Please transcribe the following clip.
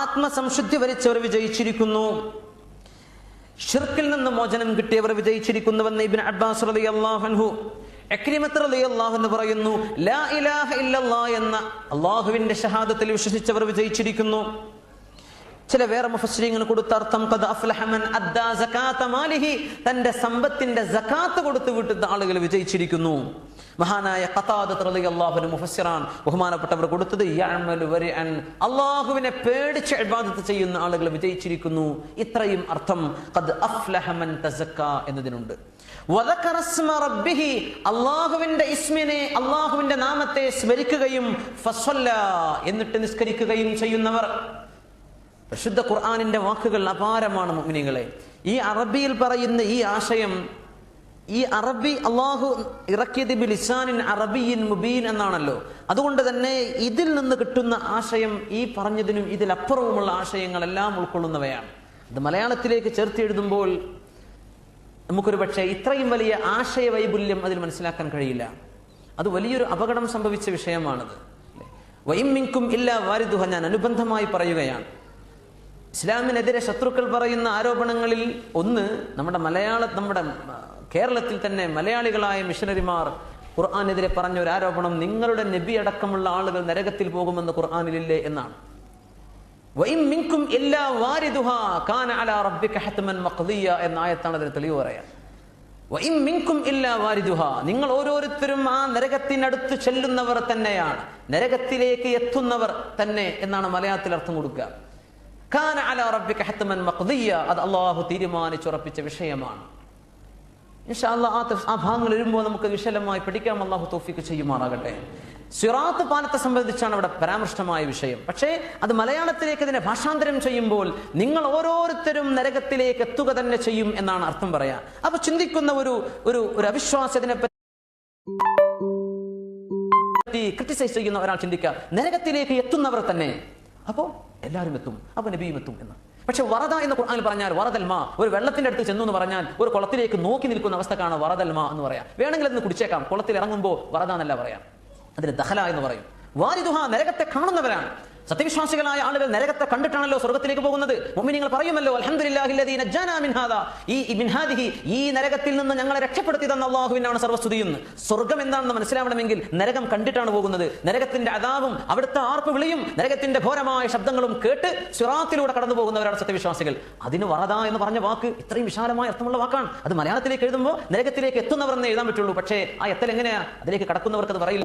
ആത്മസംശുദ്ധി വരിച്ചവർ വിജയിച്ചിരിക്കുന്നു. ഷിർക്കിൽ നിന്ന് മോചനം കിട്ടിയവർ വിജയിച്ചിരിക്കുന്നുവെന്ന് ഇബിൻ അബ്ബാസ് റളിയല്ലാഹു അൻഹു. എക്രിമത്ത് റളിയല്ലാഹു എന്ന് പറയുന്നു ലാ ഇലാഹ ഇല്ലല്ലാഹ് എന്ന അള്ളാഹുവിന്റെ ഷഹാദത്തിൽ വിശ്വസിച്ചവർ വിജയിച്ചിരിക്കുന്നു. ചില വേറെ മുഫസ്ലിങ്ങൾ കൊടുത്ത അർത്ഥം തന്റെ സമ്പത്തിന്റെ സകാത്ത് കൊടുത്തു വിട്ടുന്ന ആളുകൾ വിജയിച്ചിരിക്കുന്നു. മഹാനായ അൻഹു മുഫസ്സിറാൻ ബഹുമാനപ്പെട്ടവർ കൊടുത്തത് അള്ളാഹുവിനെ പേടിച്ച് ഇബാദത്ത് ചെയ്യുന്ന ആളുകൾ വിജയിച്ചിരിക്കുന്നു. ഇത്രയും അർത്ഥം എന്നതിനുണ്ട്. അള്ളാഹുവിന്റെ ഇസ്മിനെ അല്ലാഹുവിന്റെ നാമത്തെ സ്മരിക്കുകയും എന്നിട്ട് നിസ്കരിക്കുകയും ചെയ്യുന്നവർ. പരിശുദ്ധ ഖുർആാനിന്റെ വാക്കുകൾ അപാരമാണ് മുഗ്നികളെ ഈ അറബിയിൽ പറയുന്ന ഈ ആശയം ഈ അറബി അള്ളാഹു ഇറക്കിയത് ബിലിസാനിൻ അറബിയിൻ മുബീൻ എന്നാണല്ലോ. അതുകൊണ്ട് തന്നെ ഇതിൽ നിന്ന് കിട്ടുന്ന ആശയം ഈ പറഞ്ഞതിനും ഇതിലപ്പുറവുമുള്ള ആശയങ്ങളെല്ലാം ഉൾക്കൊള്ളുന്നവയാണ്. അത് മലയാളത്തിലേക്ക് ചേർത്ത് എഴുതുമ്പോൾ നമുക്കൊരു പക്ഷേ ഇത്രയും വലിയ ആശയ വൈപുല്യം അതിൽ മനസ്സിലാക്കാൻ കഴിയില്ല. അത് വലിയൊരു അപകടം സംഭവിച്ച വിഷയമാണത്. വൈമിങ്കും ഇല്ല വാരിദുഹ ഞാൻ അനുബന്ധമായി പറയുകയാണ്. ഇസ്ലാമിനെതിരെ ശത്രുക്കൾ പറയുന്ന ആരോപണങ്ങളിൽ ഒന്ന് നമ്മുടെ മലയാള നമ്മുടെ കേരളത്തിൽ തന്നെ മലയാളികളായ മിഷനറിമാർ ഖുർആാനെതിരെ പറഞ്ഞ ഒരു ആരോപണം നിങ്ങളുടെ നബി അടക്കമുള്ള ആളുകൾ നരകത്തിൽ പോകുമെന്ന് ഖുർആാനിലില്ലേ എന്നാണ്. കാന റബ്ബിക ഹത്മൻ എന്ന ആയത്താണ് അതിന് തെളിവ് പറയാൻ. നിങ്ങൾ ഓരോരുത്തരും ആ നരകത്തിനടുത്ത് ചെല്ലുന്നവർ തന്നെയാണ് നരകത്തിലേക്ക് എത്തുന്നവർ തന്നെ എന്നാണ് മലയാളത്തിൽ അർത്ഥം കൊടുക്കുക. കാന അലാ അത് അള്ളാഹു തീരുമാനിച്ചുറപ്പിച്ച വിഷയമാണ്. ആ ഭാഗങ്ങൾ വരുമ്പോൾ നമുക്ക് വിശാലമായി പഠിക്കാം. അള്ളാഹു തോഫിക്ക് ചെയ്യുമാറാകട്ടെ. സിറാത്ത് പാലത്തെ സംബന്ധിച്ചാണ് അവിടെ പരാമർശമായ വിഷയം. പക്ഷേ അത് മലയാളത്തിലേക്ക് ഇതിനെ ഭാഷാന്തരം ചെയ്യുമ്പോൾ നിങ്ങൾ ഓരോരുത്തരും നരകത്തിലേക്ക് എത്തുക തന്നെ ചെയ്യും എന്നാണ് അർത്ഥം പറയാ. അപ്പൊ ചിന്തിക്കുന്ന ഒരു ഒരു ഒരു അവിശ്വാസത്തിനെ പറ്റി ക്രിട്ടിസൈസ് ചെയ്യുന്ന ഒരാൾ ചിന്തിക്കുക. നരകത്തിലേക്ക് എത്തുന്നവർ തന്നെ. അപ്പോ എല്ലാവരും എത്തും അപ്പൊ നബിയും എത്തും എന്ന്. പക്ഷെ വറദ എന്ന് ഖുർആനിൽ പറഞ്ഞാൽ വറദൽമ ഒരു വെള്ളത്തിന്റെ അടുത്ത് ചെന്നു എന്ന് പറഞ്ഞാൽ ഒരു കുളത്തിലേക്ക് നോക്കി നിൽക്കുന്ന അവസ്ഥക്കാണ് വറദൽമ എന്ന് പറയാം. വേണമെങ്കിൽ അതിന് കുടിച്ചേക്കാം കുളത്തിൽ ഇറങ്ങുമ്പോൾ വറദ എന്നല്ല പറയാം. അതിന് ദഹല എന്ന് പറയും. വാരിദുഹ നരകത്തെ കാണുന്നവരാണ്. സത്യവിശ്വാസികളായ ആളുകൾ നരകത്തെ കണ്ടിട്ടാണല്ലോ സ്വർഗത്തിലേക്ക് പോകുന്നത്. നിങ്ങൾ പറയുമല്ലോ ഹാദാ. ഈ ഈ നരകത്തിൽ നിന്ന് ഞങ്ങളെ രക്ഷപ്പെടുത്തി തന്ന അള്ളാഹുവിനാണ് സർവസ്തുതിയെന്ന് സ്വർഗം എന്താണെന്ന് മനസ്സിലാവണമെങ്കിൽ നരകം കണ്ടിട്ടാണ് പോകുന്നത്. നരകത്തിന്റെ അതാവും അവിടുത്തെ ആർപ്പ് വിളിയും നരകത്തിന്റെ ഘോരമായ ശബ്ദങ്ങളും കേട്ട് സിറാത്തിലൂടെ കടന്നു പോകുന്നവരാണ് സത്യവിശ്വാസികൾ. അതിന് വറദ എന്ന് പറഞ്ഞ വാക്ക് ഇത്രയും വിശാലമായ അർത്ഥമുള്ള വാക്കാണ്. അത് മലയാളത്തിലേക്ക് എഴുതുമ്പോൾ നരകത്തിലേക്ക് എത്തുന്നവർ എന്ന് എഴുതാൻ പറ്റുള്ളൂ. പക്ഷേ ആ എത്തൽ എങ്ങനെയാ? അതിലേക്ക് കടക്കുന്നവർക്ക് അത് പറയില്ല.